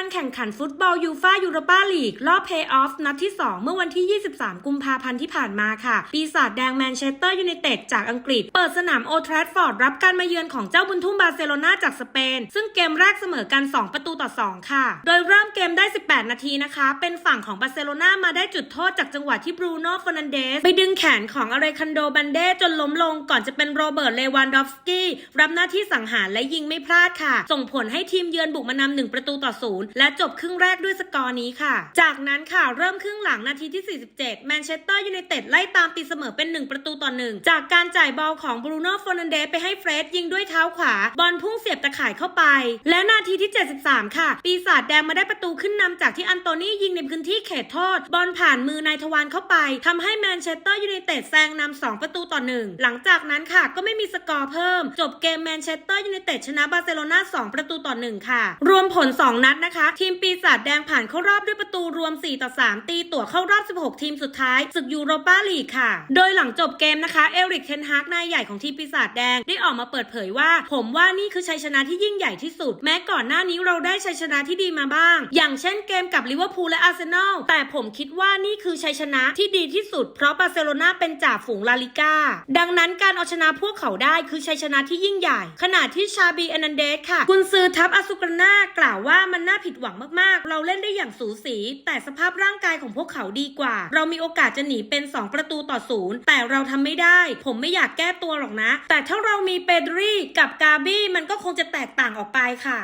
การแข่งขันฟุตบอลยูฟ่ายูโรปาลีกรอบเพย์ออฟนัดที่ 2 เมื่อวันที่ 23 กุมภาพันธ์ที่ผ่านมาค่ะ ปีศาจแดงแมนเชสเตอร์ยูไนเต็ดจากอังกฤษ เปิดสนามโอทรัฟฟอร์ดรับการมาเยือนของเจ้าบุญทุ่มบาร์เซโลนาจากสเปน ซึ่งเกมแรกเสมอกัน 2 ประตูต่อ 2 ค่ะ โดยเริ่มเกมได้ 18 นาทีนะคะ เป็นฝั่งของบาร์เซโลนามาได้จุดโทษจากจังหวะที่บรูโน่ฟ e นันเดสไปดึงแขนของอเรคันโดบันเดจนล้มลงก่อนจะเป็นโรเบิร์ตเลวันดอฟสกี้รับหน้าที่สังหารและยิงไม่พลาดค่ะ ส่งผลให้ทีมเยือนบุกมานำหนึ่งประตูต่อศูนยและจบครึ่งแรกด้วยสกอร์นี้ค่ะ จากนั้นค่ะเริ่มครึ่งหลังนาทีที่ 47 แมนเชสเตอร์ยูไนเต็ดไล่ตามตีเสมอเป็น 1 ประตูต่อหนึ่งจากการจ่ายบอลของบรูโน่ฟ e นันเดสไปให้เฟรดยิงด้วยเท้าขวา บอลพุ่งเสียบตะข่ายเข้าไป และนาทีที่ 73 ค่ะ ปีศาจแดงมาได้ประตูขึ้นนำจากที่อันโตนี่ยิงในพื้นที่เขตโทษ บอลผ่านมือนายทวารเข้าไปทำให้แมนเชสเตอร์ยูไนเต็ดแซงนำ2ประตูต่อหนึ่งหลังจากนั้นค่ะก็ไม่มีสกอร์เพิ่ม จบเกมแมนเชสเตอร์ยูไนเต็ดชนะบาร์เซโลนา2 ประตูต่อหนึ่งค่ะ รวมผล 2 นัดนะคะทีมปีศาจแดงผ่านเข้ารอบด้วยประตูรวม 4 ต่อ 3 ตีตั๋วเข้ารอบ 16 ทีมสุดท้ายศึกยูโรปาลีกค่ะ โดยหลังจบเกมนะคะ เอริกเทนฮากนายใหญ่ของทีมปีศาจแดงได้ออกมาเปิดเผยว่า ผมว่านี่คือชัยชนะที่ยิ่งใหญ่ที่สุด แม้ก่อนหน้านี้เราได้ชัยชนะที่ดีมาบ้าง อย่างเช่นเกมกับลิเวอร์พูลและอาร์เซนอลแต่ผมคิดว่านี่คือชัยชนะที่ดีที่สุด เพราะบาร์เซโลนาเป็นจ่าฝูงลาลิก้าดังนั้นการเอาชนะพวกเขาได้คือชัยชนะที่ยิ่งใหญ่ ขณะที่ชาบีแอนันเดสค่ะกุนซือทัพอาซุกรนา กล่าวว่ามันน่าผิดหวังมากๆ เราเล่นได้อย่างสูสี แต่สภาพร่างกายของพวกเขาดีกว่า เรามีโอกาสจะหนีเป็น 2 ประตูต่อศูนย์แต่เราทำไม่ได้ ผมไม่อยากแก้ตัวหรอกนะ แต่ถ้าเรามีเปดรีกับกาบี้มันก็คงจะแตกต่างออกไปค่ะ